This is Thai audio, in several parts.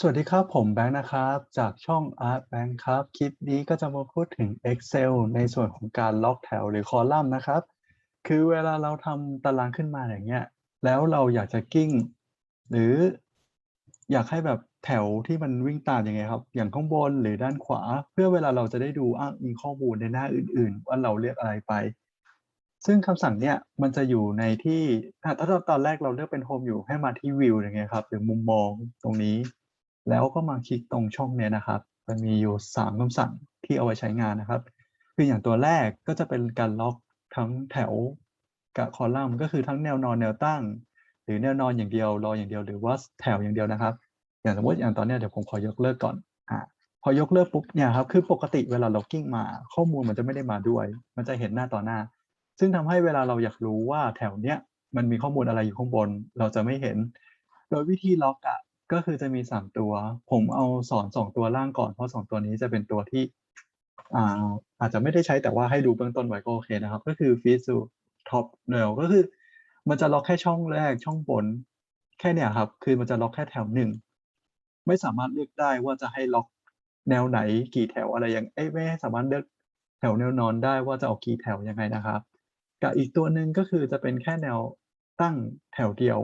สวัสดีครับ ผมแบงค์นะครับ จากช่อง Art Bank ครับ คลิปนี้ก็จะมาพูดถึง Excel ในส่วนของการล็อกแถวหรือคอลัมน์นะครับ คือเวลาเราทำตารางขึ้นมาอย่างเงี้ย แล้วเราอยากจะกิ้ง หรืออยากให้แบบแถวที่มันวิ่งตามยังไงครับ อย่างข้างบนหรือด้านขวา เพื่อเวลาเราจะได้ดูอ้างอิงข้อมูลในหน้าอื่น ๆ ว่าเราเลือกอะไรไป ซึ่งคำสั่งเนี่ยมันจะอยู่ในที่ถ้าถ้าตอนแรกเราเลือกเป็น Home อยู่ให้มาที่ View อย่างเงี้ยครับหรือมุมมองตรงนี้ แล้วก็มาคลิกตรงช่องเนี้ยนะครับมันมีอยู่ 3คำสั่งที่เอาไว้ใช้งานนะครับ คืออย่างตัวแรกก็จะเป็นการล็อกทั้งแถวกับคอลัมน์ก็คือทั้งแนวนอนแนวตั้ง หรือแนวนอนอย่างเดียวรออย่างเดียวหรือว่าแถวอย่างเดียวนะครับ อย่างสมมติอย่างตอนเนี้ยเดี๋ยวผมขอยกเลิกก่อนอ่าพอยกเลิกปุ๊บเนี่ยครับคือปกติเวลาเรากิ้งมา ข้อมูลมันจะไม่ได้มาด้วย มันจะเห็นหน้าต่อหน้า ซึ่งทำให้เวลาเราอยากรู้ว่าแถวเนี้ยมันมีข้อมูลอะไรอยู่ข้างบน เราจะไม่เห็น โดยวิธีล็อกอะ ก็คือจะมี3ตัว ผมเอาสอน2ตัวล่างก่อน เพราะ2ตัวนี้จะเป็นตัวที่อ่าอาจจะไม่ได้ใช้แต่ว่าให้ดูเบื้องต้นไว้ก็โอเคนะครับ ก็คือ Fit to Top Rail ก็คือ มันจะล็อกแค่ช่องแรกช่องบน แค่เนี้ยครับ คือมันจะล็อกแค่แถว1ไม่สามารถเลือกได้ว่าจะให้ล็อกแนวไหนกี่แถวอะไรอยังเอ๊ยไม่สามารถเลือกแถวแนวนอนได้ว่าจะเอากี่แถวยังไงนะครับ กับอีกตัวหนึ่งก็คือจะเป็นแค่แนวตั้งแถวเดียว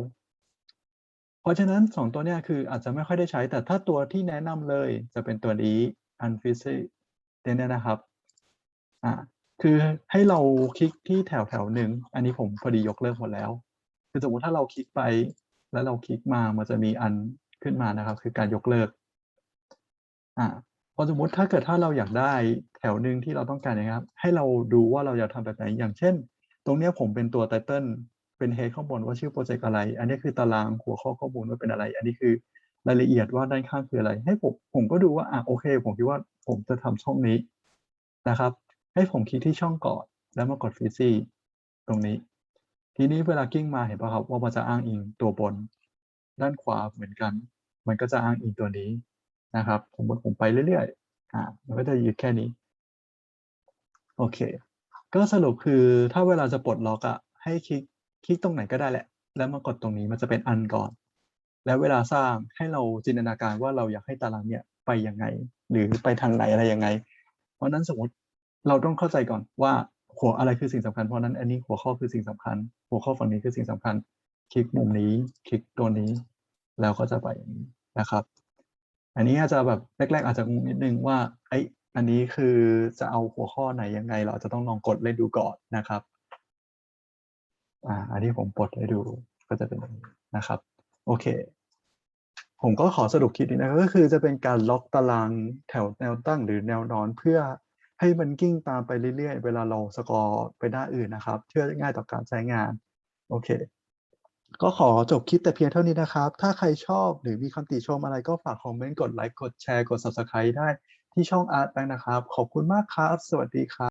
เพราะฉะนั้น 2 ตัวเนี้ยคืออาจจะไม่ค่อยได้ใช้ แต่ถ้าตัวที่แนะนำเลยจะเป็นตัวนี้ Unfixed เนี่ยนะครับอ่าคือให้เราคลิกที่แถวแถวหนึ่ง อันนี้ผมพอดียกเลิกหมดแล้ว คือสมมติถ้าเราคลิกไป แล้วเราคลิกมา มันจะมีอันขึ้นมานะครับ คือการยกเลิก อ่าพอสมมติถ้าเกิดถ้าเราอยากได้แถวหนึ่งที่เราต้องการอย่างเงี้ยครับ ให้เราดูว่าเราอยากทำแบบไหน อย่างเช่น ตรงเนี้ยผมเป็นตัว Title เป็น Head ข้างบนว่าชื่อพรเจกต์อะไร อันนี้คือตารางหัวข้อข้อมูลว่าเป็นอะไร อันนี้คือรายละเอียดว่าด้านข้างคืออะไร ให้ผมผมก็ดูว่าอ่าโอเค ผมคิดว่าผมจะทำช่องนี้นะครับ ให้ผมคลิกที่ช่องก่อนแล้วมากด Fixed ตรงนี้ ทีนี้เวลากิ้งมาเห็นเปล่าครับว่ามันจะอ้างอิงตัวบน ด้านขวาเหมือนกัน มันก็จะอ้างอิงตัวนี้นะครับ สมมติผมไปเรื่อยๆอ่ามันก็จะยึดแค่นี้ โอเค ก็สรุปคือถ้าเวลาจะปลดล็อกอะให้คลิก คลิกตรงไหนก็ได้แหละ แล้วมากดตรงนี้มันจะเป็นอันก่อน แล้วเวลาสร้างให้เราจินตนาการว่าเราอยากให้ตารางเนี้ยไปยังไง หรือไปทางไหนอะไรยังไง เพราะนั้นสมมติเราต้องเข้าใจก่อนว่าหัวอะไรคือสิ่งสำคัญเพราะนั้นอันนี้หัวข้อคือสิ่งสำคัญ หัวข้อฝั่งนี้คือสิ่งสำคัญ คลิกมุมนี้ คลิกตัวนี้ แล้วก็จะไปอย่างนี้นะครับ อันนี้อาจจะแบบแรก ๆ อาจจะงงนิดนึงว่าเอ๊ยอันนี้คือจะเอาหัวข้อไหนยังไง เราจะต้องลองกดเล่นดูก่อนนะครับ อ่าอันนี้ผมปลดให้ดูก็จะเป็นนี้นะครับ โอเค ผมก็ขอสรุปคลิปนี้นะก็คือจะเป็นการล็อกตารางแถวแนวตั้งหรือแนวนอนเพื่อให้มันกิ้งตามไปเรื่อยๆ เวลาเราสกอร์ไปหน้าอื่นนะครับเพื่อง่ายต่อการใช้งาน โอเค ก็ขอจบคลิปแต่เพียงเท่านี้นะครับ ถ้าใครชอบหรือมีคำติชมอะไรก็ฝากคอมเมนต์กดไลก์กดแชร์กด Subscribe ได้ที่ช่อง Art Bank นะครับ ขอบคุณมากครับ สวัสดีครับ